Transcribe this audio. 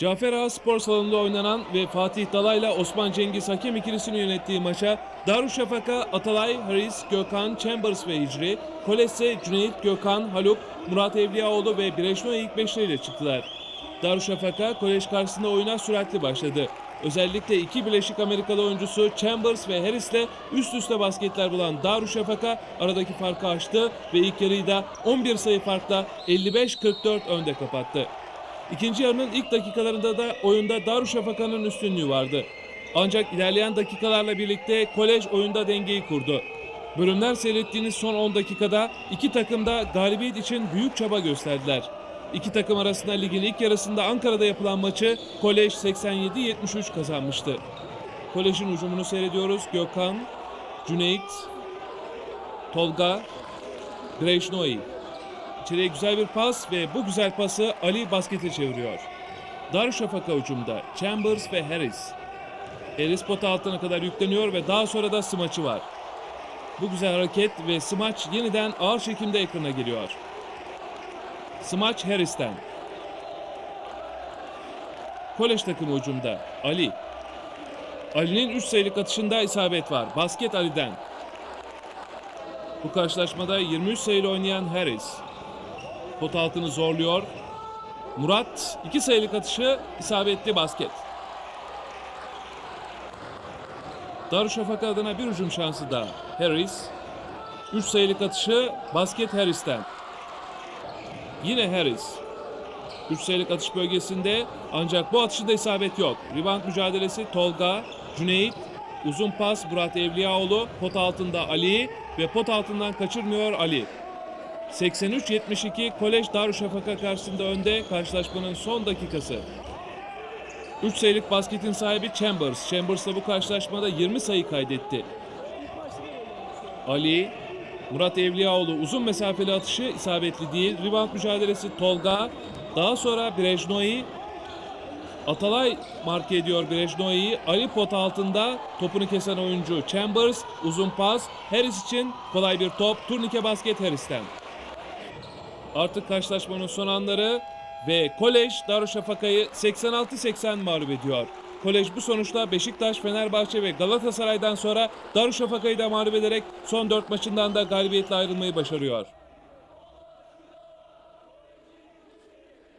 Cafer Ağa Spor Salonu'nda oynanan ve Fatih Dalay'la Osman Cengiz hakem ikilisini yönettiği maça Darüşşafaka, Atalay, Haris, Gökhan, Chambers ve Hicri, Kolese, Cüneyt, Gökhan, Haluk, Murat Evliyaoğlu ve Bireşno ilk beşleriyle çıktılar. Darüşşafaka kolej karşısında oyuna süratli başladı. Özellikle iki Birleşik Amerikalı oyuncusu Chambers ve Harris'le üst üste basketler bulan Darüşşafaka aradaki farkı açtı ve ilk yarıyı da 11 sayı farkla 55-44 önde kapattı. İkinci yarının ilk dakikalarında da oyunda Darüşşafaka'nın üstünlüğü vardı. Ancak ilerleyen dakikalarla birlikte kolej oyunda dengeyi kurdu. Bölümler seyrettiğiniz son 10 dakikada iki takım da galibiyet için büyük çaba gösterdiler. İki takım arasında ligin ilk yarısında Ankara'da yapılan maçı kolej 87-73 kazanmıştı. Kolejin hücumunu seyrediyoruz. Gökhan, Cüneyt, Tolga, Grejnoi. İçeriye güzel bir pas ve bu güzel pası Ali baskete çeviriyor. Darüşşafaka hücumda Chambers ve Harris. Harris pota altına kadar yükleniyor ve daha sonra da smaçı var. Bu güzel hareket ve smaç yeniden ağır çekimde ekrana geliyor. Smaç Harris'ten. Kolej takımı hücumda Ali. Ali'nin 3 sayılık atışında isabet var. Basket Ali'den. Bu karşılaşmada 23 sayılı oynayan Harris. Pot altını zorluyor. Murat iki sayılık atışı isabetli basket. Darüşşafaka adına bir hücum şansı daha. Harris. 3 sayılık atışı basket Harris'ten. Yine Harris. 3 sayılık atış bölgesinde ancak bu atışında isabet yok. Rebound mücadelesi Tolga, Cüneyt, uzun pas Murat Evliyaoğlu, pot altında Ali ve pot altından kaçırmıyor Ali. 83-72 Kolej Darüşşafaka karşısında önde karşılaşmanın son dakikası. 3 sayılık basketin sahibi Chambers. Chambers da bu karşılaşmada 20 sayı kaydetti. Ali, Murat Evliyaoğlu uzun mesafeli atışı isabetli değil. Rebound mücadelesi Tolga. Daha sonra Brejnoi. Atalay marke ediyor Brejnoi'yi. Ali pot altında topunu kesen oyuncu Chambers. Uzun pas. Harris için kolay bir top. Turnike basket Harris'ten. Artık karşılaşmanın son anları ve Kolej Darüşşafaka'yı 86-80 mağlup ediyor. Kolej bu sonuçla Beşiktaş, Fenerbahçe ve Galatasaray'dan sonra Darüşşafaka'yı da mağlup ederek son 4 maçından da galibiyetle ayrılmayı başarıyor.